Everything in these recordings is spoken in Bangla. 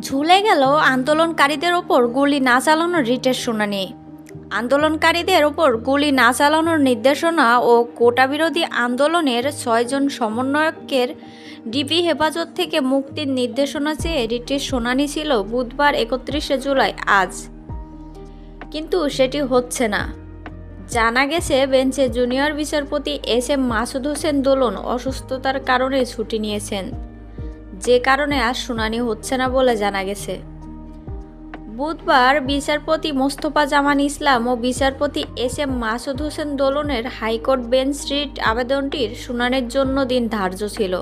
ঝুলে গেল আন্দোলনকারীদের ওপর গুলি না চালানোর রিটের শুনানি। আন্দোলনকারীদের ওপর গুলি না চালানোর নির্দেশনা ও কোটা বিরোধী আন্দোলনের ছয়জন সমন্বয়কের ডিবি হেফাজত থেকে মুক্তির নির্দেশনা চেয়ে রিটের শুনানি ছিল বুধবার একত্রিশে জুলাই আজ। কিন্তু সেটি হচ্ছে না। জানা গেছে, বেঞ্চে জুনিয়র বিচারপতি এস এম মাসুদ হোসেন দোলন অসুস্থতার কারণে ছুটি নিয়েছেন। যে কারণে আর শুনানি হচ্ছে না বলে জানা গেছে। বুধবার বিচারপতি মোস্তফা জামান ইসলাম ও বিচারপতি এস এম মাসুদ হোসেন দোলনের হাইকোর্ট বেঞ্চ রিট আবেদনটির শুনানির জন্য দিন ধার্য ছিল।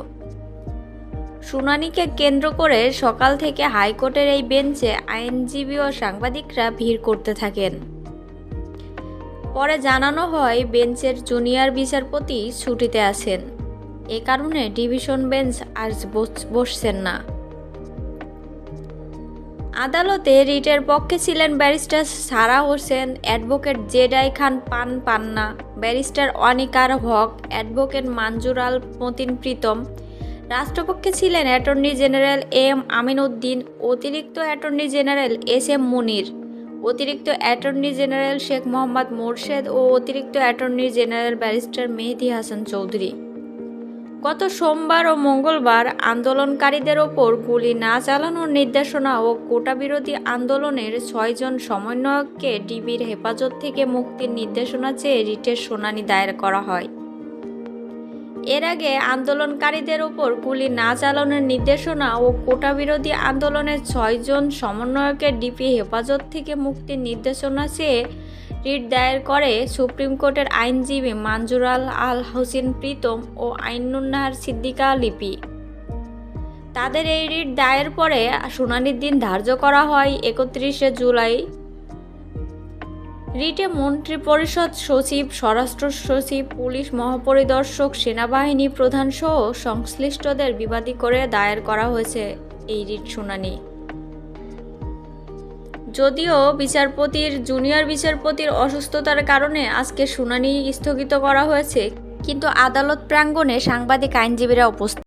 শুনানিকে কেন্দ্র করে সকাল থেকে হাইকোর্টের এই বেঞ্চে আইনজীবী ও সাংবাদিকরা ভিড় করতে থাকেন। পরে জানানো হয়, বেঞ্চের জুনিয়র বিচারপতি ছুটিতে আছেন। এ কারণে ডিভিশন বেঞ্চ বস- বসছেন না। আদালতে রিটের পক্ষে ছিলেন barrister Sara Hossain, advocate Z I Khan Pan Panna, barrister অনিকার Haque, advocate Manzur Al Matin Pritom, রাষ্ট্রপক্ষে ছিলেন attorney general M Amin Uddin অতিরিক্ত attorney general S M Munir, অতিরিক্ত অ্যাটর্নি জেনারেল শেখ মোহাম্মদ মোরশেদ ও অতিরিক্ত attorney general barrister Mehedi Hasan Chowdhury. গত সোমবার ও মঙ্গলবার আন্দোলনকারীদের ওপর গুলি না চালানোর নির্দেশনা ও কোটা বিরোধী আন্দোলনের ছয়জন সমন্বয়ককে ডিবির হেফাজত থেকে মুক্তির নির্দেশনা চেয়ে রিটের শুনানি দায়ের করা হয়। এর আগে আন্দোলনকারীদের ওপর গুলি না চালানোর নির্দেশনা ও কোটা বিরোধী আন্দোলনের ছয়জন সমন্বয়কের ডিপি হেফাজত থেকে মুক্তির নির্দেশনা চেয়ে রিট দায়ের করে সুপ্রিম কোর্টের আইনজীবী মানজুরাল আল হোসেন প্রীতম ও আইনুন্নাহার সিদ্দিকা লিপি। তাদের এই রিট দায়ের পরে শুনানির দিন ধার্য করা হয় একত্রিশে জুলাই। রিটে মন্ত্রী পরিষদ সচিব, স্বরাষ্ট্র সচিব, পুলিশ মহাপরিদর্শক, সেনাবাহিনী প্রধানসহ সংশ্লিষ্টদের বিবাদী করে দায়ের করা হয়েছে এই রিট শুনানি। যদিও বিচারপতির, জুনিয়র বিচারপতির অসুস্থতার কারণে আজকে শুনানি স্থগিত করা হয়েছে, কিন্তু আদালত প্রাঙ্গণে সাংবাদিক আইনজীবীরা উপস্থিত।